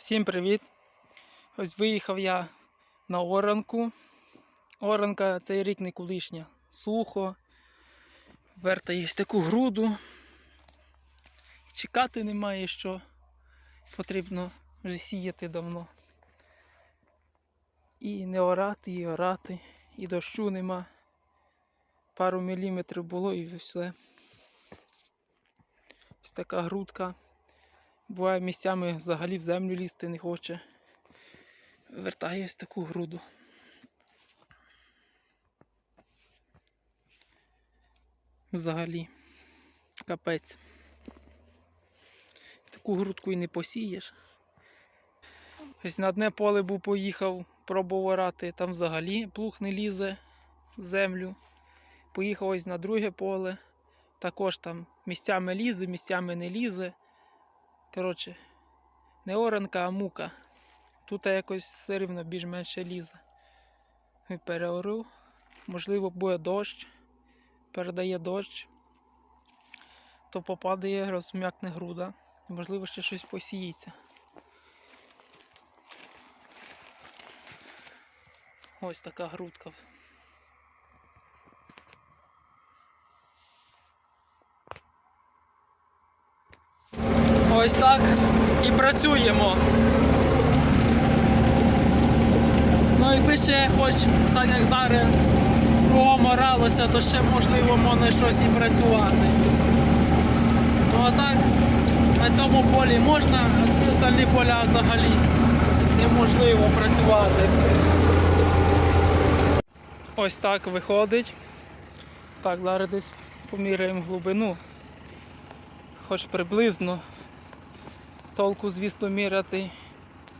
Всім привіт! Ось виїхав я на оранку. Оранка цей рік не колишня. Сухо. Верта є таку груду. Чекати немає що. Потрібно вже сіяти давно. І не орати, і орати, і дощу нема. Пару міліметрів було і все. Ось така грудка. Буває місцями взагалі в землю лізти не хоче. Вертає ось таку груду. Взагалі. Капець. Таку грудку і не посієш. Ось на одне поле був поїхав, пробував орати, там взагалі плуг не лізе в землю. Поїхав ось на друге поле. Також там місцями лізе, місцями не лізе. Коротше, не оранка, а мука. Тут якось все рівно більш-менше лізе. І переорив. Можливо, буде дощ, передає дощ, то попадає, розм'якне груда. Можливо, ще щось посіється. Ось така грудка. Ось так і працюємо. Ну якби ще хоч так як зараз кругом оралося, то ще можливо можна щось і працювати. Ну а так на цьому полі можна, а всі остальні поля взагалі неможливо працювати. Ось так виходить. Так, зараз десь поміряємо глибину. Хоч приблизно. Толку, звісно, міряти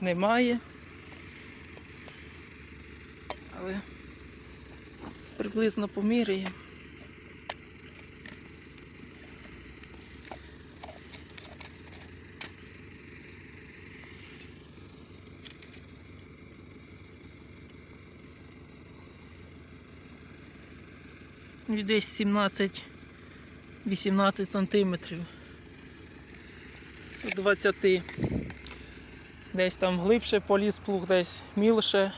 немає. Але приблизно поміряємо. Десь 17-18 сантиметрів. З 20. Десь там глибше поліз плуг, десь мілше.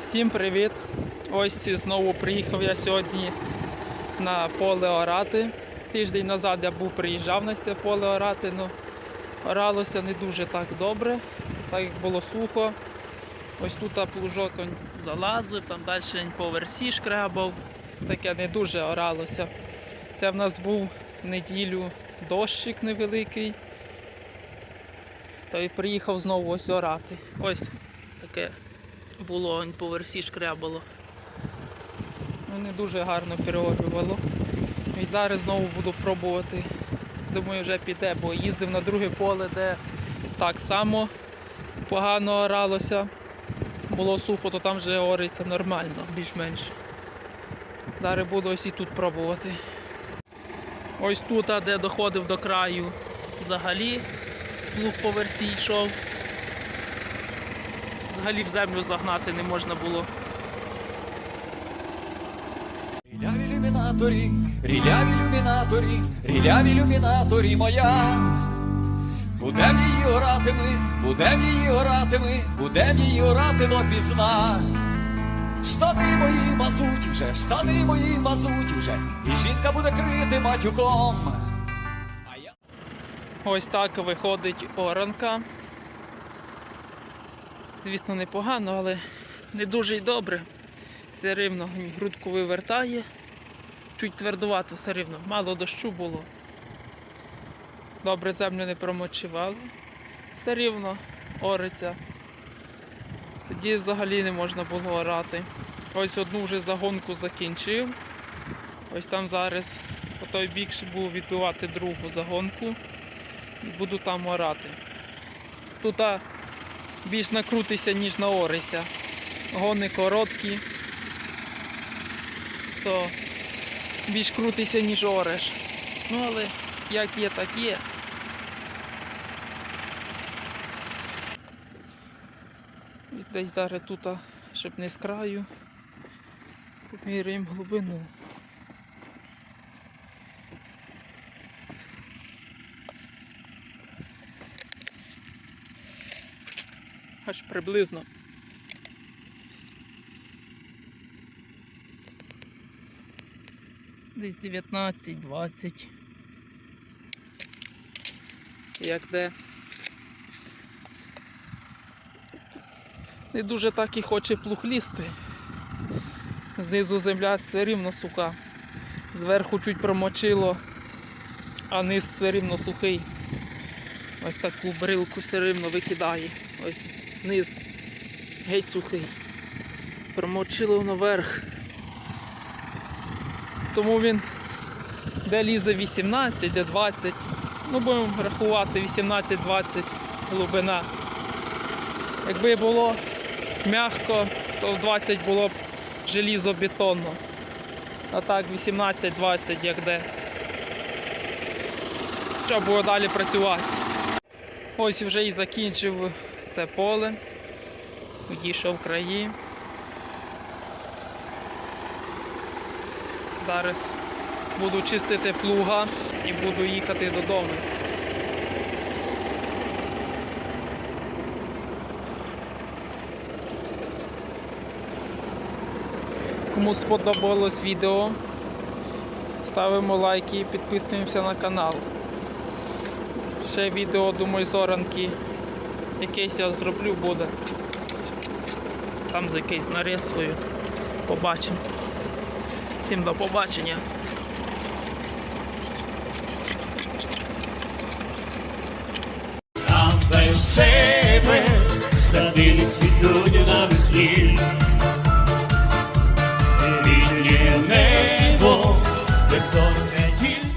Всім привіт! Ось знову приїхав я сьогодні на поле орати. Тиждень назад я був приїжджав на це поле орати, але оралося не дуже так добре, так як було сухо. Ось тут плужок залазив, там далі він по версі. Таке не дуже оралося. Це в нас був неділю дощик невеликий. То й приїхав знову ось орати. Ось таке було по версі шкрябало. Ну, не дуже гарно переорювало. І зараз знову буду пробувати. Думаю, вже піде, бо їздив на друге поле, де так само погано оралося. Було сухо, то там вже ориться нормально, більш-менш. Зараз буду ось і тут пробувати. Ось тут, де доходив до краю, взагалі плуг по версі йшов. Взагалі в землю загнати не можна було. Ріляві ілюмінаторі, ріляві ілюмінаторі, ріляві ілюмінаторі моя. Будем її орати ми, будем її орати ми, будем її орати допізна. Штани мої мазуть вже, штани мої мазуть вже, і жінка буде крити матюком. А я... Ось так виходить оранка. Звісно, непогано, але не дуже й добре. Все рівно грудку вивертає. Чуть твердувато все рівно. Мало дощу було. Добре землю не промочивали. Все рівно ориться. Тоді взагалі не можна було орати. Ось одну вже загонку закінчив. Ось там зараз по той бік ще буду відбивати другу загонку і буду там орати. Тут більш накрутися, ніж наорися. Гони короткі, то більш крутися, ніж ореш. Ну але як є, так є. І десь зараз тут, щоб не з краю, поміряємо глибину. Аж приблизно. Десь 19-20. Як де? Не дуже так і хоче плуг лізти. Знизу земля все рівно суха. Зверху чуть промочило, а низ все рівно сухий. Ось таку брилку все рівно викидає. Ось низ геть сухий. Промочило наверх. Тому він де лізе 18, де 20. Ну, будемо рахувати 18-20 глибина. Якби було м'яко, то в 20 було б желізобетонно. А так 18-20 як де. Треба було далі працювати. Ось вже і закінчив це поле. Відійшов краї. Зараз буду чистити плуга і буду їхати додому. Кому сподобалось відео, ставимо лайки, і підписуємося на канал. Ще відео, думаю, з оранки якесь я зроблю буде. Там з якоюсь нарізкою. Побачимо. Всім до побачення. Там без тебе сади цвітуть на весні. сонце.